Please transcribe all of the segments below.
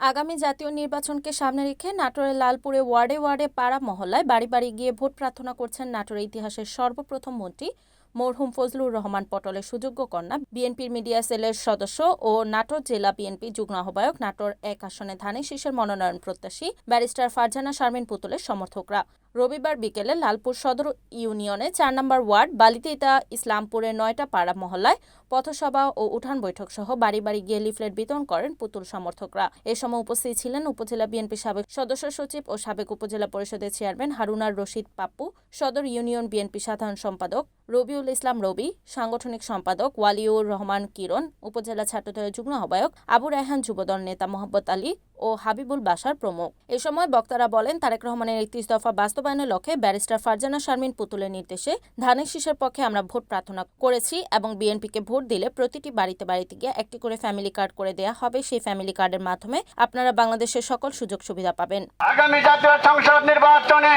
আগামী জাতীয় নির্বাচনকে সামনে রেখে নাটোরের লালপুরে ওয়ার্ডে ওয়ার্ডে পাড়া মহল্লায় বাড়ি বাড়ি গিয়ে ভোট প্রার্থনা করছেন নাটোরের ইতিহাসের সর্বপ্রথম মন্ত্রী মরহুম ফজলুর রহমান পটলের সুযোগ্য কন্যা। বিএনপির মিডিয়া সেলের সদস্য ও নাটোর জেলা বিএনপি যুগ্ম আহ্বায়ক নাটোর এক আসনে ধানের শীষের মনোনয়ন প্রত্যাশী ব্যারিস্টার ফারজানা শারমিন পুতুলের সমর্থকরা। রবিবার বিকেলে লালপুর সদর ইউনিয়নে চার নম্বর ওয়ার্ড বালিতেইতা ইসলামপুরের নয়টা পাড়া মহল্লায় পথসভা ও উঠান বৈঠক সহ বাড়ি বাড়ি গিয়ে লিফলেট বিতরণ করেন পুতুল সমর্থকরা। এ সময় উপস্থিত ছিলেন উপজেলা বিএনপি সাবেক সদস্য সচিব ও সাবেক উপজেলা পরিষদের চেয়ারম্যান হারুনার রশিদ পাপ্পু, সদর ইউনিয়ন বিএনপি সাধারণ সম্পাদক রবিউল ইসলাম রবি, সাংগঠনিক সম্পাদক ওয়ালিউর রহমান কিরণ, উপজেলা ছাত্রদলের যুগ্ম আহ্বায়ক আবু রায়হান যুবদল নেতা মোহাম্মদ আলী ও হাবিবুল বাসার প্রমুখ। এ সময় বক্তারা বলেন, তারেক রহমানের একত্রিশ দফা বাস্তবায়নের লক্ষ্যে ব্যারিস্টার ফারজানা শারমিন পুতুলের নির্দেশে ধানের শীষের পক্ষে আমরা ভোট প্রার্থনা করেছি এবং বিএনপিকে ভোট দিলে প্রতিটি বাড়িতে বাড়িতে গিয়ে একটি করে ফ্যামিলি কার্ড করে দেয়া হবে। সেই ফ্যামিলি কার্ডের মাধ্যমে আপনারা বাংলাদেশের সকল সুযোগ সুবিধা পাবেন। আগামী জাতীয় সংসদ নির্বাচনে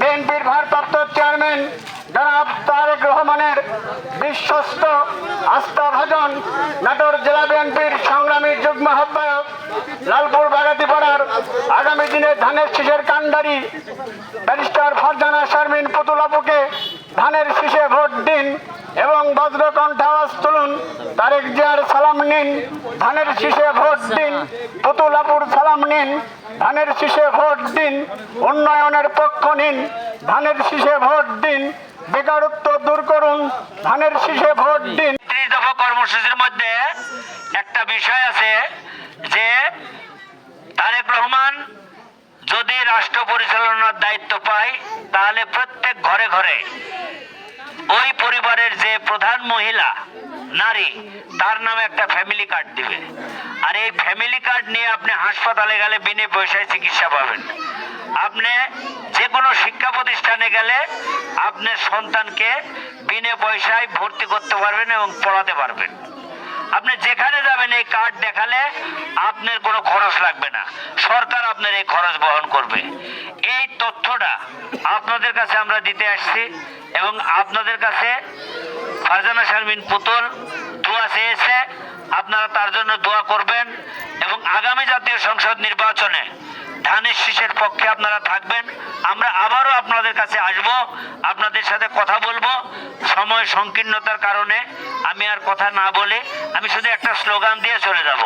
বিএনপির ভারপ্রাপ্ত চেয়ারম্যান জনাব তারেক রহমানের বিশ্বস্ত আস্থাভাজন নাটোর জেলা বিএনপির সংগ্রামী যুগ্ম আহ্বায়ক, লালপুর বাগাতিপাড়ার আগামী দিনে ধানের শীষের কান্ডারি ব্যারিস্টার ফরজানা শারমিন পুতুলাপুকে ধানের শীষে ভোট দিন এবং বজ্রকণ্ঠ আওয়াজ তুলুন, তারেক জিয়ার সালাম নিন, ধানের শীষে ভোট দিন পুতুলাপুর সালাম নিন ধানের শীষে ভোট দিন, উন্নয়নের পক্ষ নিন। ধানের শীষে ভোট দিন, বেকারত্ব দূর করুন। ধানের শীষে ভোট দিন। দফা কর্মসূচির মধ্যে একটা বিষয় আছে যে তারেক রহমান যদি রাষ্ট্র পরিচালনার দায়িত্ব পায়, তাহলে প্রত্যেক ঘরে ঘরে ওই পরিবারের যে প্রধান মহিলা, নারী, তার নামে একটা ফ্যামিলি কার্ড দিবে। আর এই ফ্যামিলি কার্ড নিয়ে আপনি হাসপাতালে গেলে বিনে পয়সায় চিকিৎসা পাবেন। আপনি যে কোনো শিক্ষা প্রতিষ্ঠানে গেলে আপনার সন্তানকে বিনে পয়সায় ভর্তি করতে পারবেন এবং পড়াতে পারবেন। আপনি যেখানে যাবেন এই কার্ড দেখালে আপনার কোনো খরচ লাগবে না। সরকার আপনার এই খরচ বহন করবে। এই তথ্যটা আপনাদের কাছে আমরা দিতে আসছি এবং আপনাদের কাছে ফারজানা শারমিন পুতুল দোয়া চেয়েছে। আপনারা তার জন্য দোয়া করবেন এবং আগামী জাতীয় সংসদ নির্বাচনে ধানের শীষের পক্ষে আপনারা থাকবেন। আমরা আবারও আপনাদের কাছে আসব আপনাদের সাথে কথা বলব সময় সংকীর্ণতার কারণে। আমি আর কথা না বলে আমি শুধু একটা স্লোগান দিয়ে চলে যাব।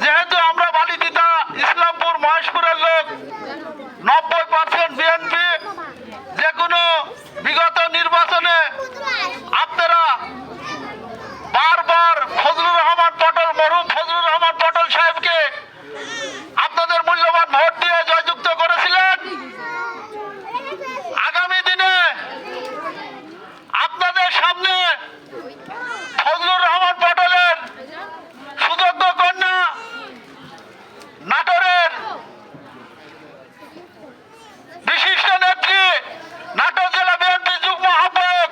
যেহেতু আমরা বালিদিতা ইসলামপুর মহেশপুরের লোক নব্বই পার্সেন্ট বিএনপি যে কোনো বিগত নির্বাচনে আপনারা বারবার ফজলুর রহমান পটল মরহুম ফজলুর রহমান পটল সাহেবকে আপনাদের মূল্যবান ভোট দিয়ে জয়যুক্ত করেছিলেন আগামী দিনে আপনাদের সামনে ফজলুর রহমান পটলের সুযোগ্য কন্যা নাটোরের বিশিষ্ট নেত্রী নাটোর জেলা বিএনপি যুগ্ম আহ্বায়ক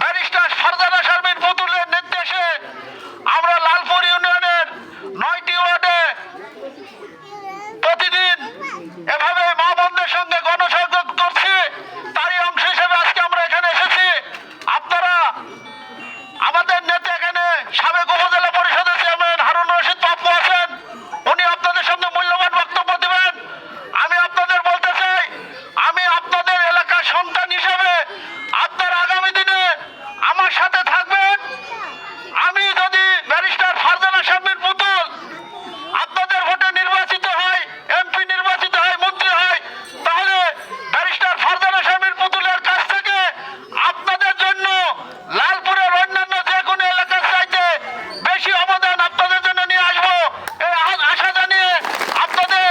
ব্যারিস্টার ফারজানা শারমিন পুতুলের নির্দেশে আমরা লালপুর ইউনিয়নের নয়টি ওয়ার্ডে প্রতিদিন এভাবে মা বোনদের সঙ্গে গণসংযোগ করছি তারই অংশ হিসেবে আজকে আমরা এখানে এসেছি আপনারা আমাদের নেতা এখানে সাবেক উপজেলা পরিষদের চেয়ারম্যান হারুন রশিদ পাপ্পু আছেন উনি আপনাদের সামনে মূল্যবান বক্তব্য দিবেন আমি আপনাদের বলতে চাই আমি আপনাদের এলাকার সন্তান হিসেবে আপনারা আগামী দিনে আমার সাথে থাকবেন আমি যদি ব্যারিস্টার ফারজানা শামির পুতুল আপনাদের ভোটে নির্বাচিত হয় এমপি নির্বাচিত হয় মন্ত্রী হয় তাহলে ব্যারিস্টার ফারজানা শামির পুতুলের কাছ থেকে আপনাদের জন্য লালপুরের অন্যান্য যে কোনো এলাকার চাইতে বেশি অবদান আপনাদের জন্য নিয়ে আসব এই আ- আশা জানিয়ে আপনাদের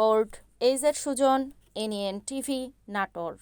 report A Z Sujan N N TV Natore.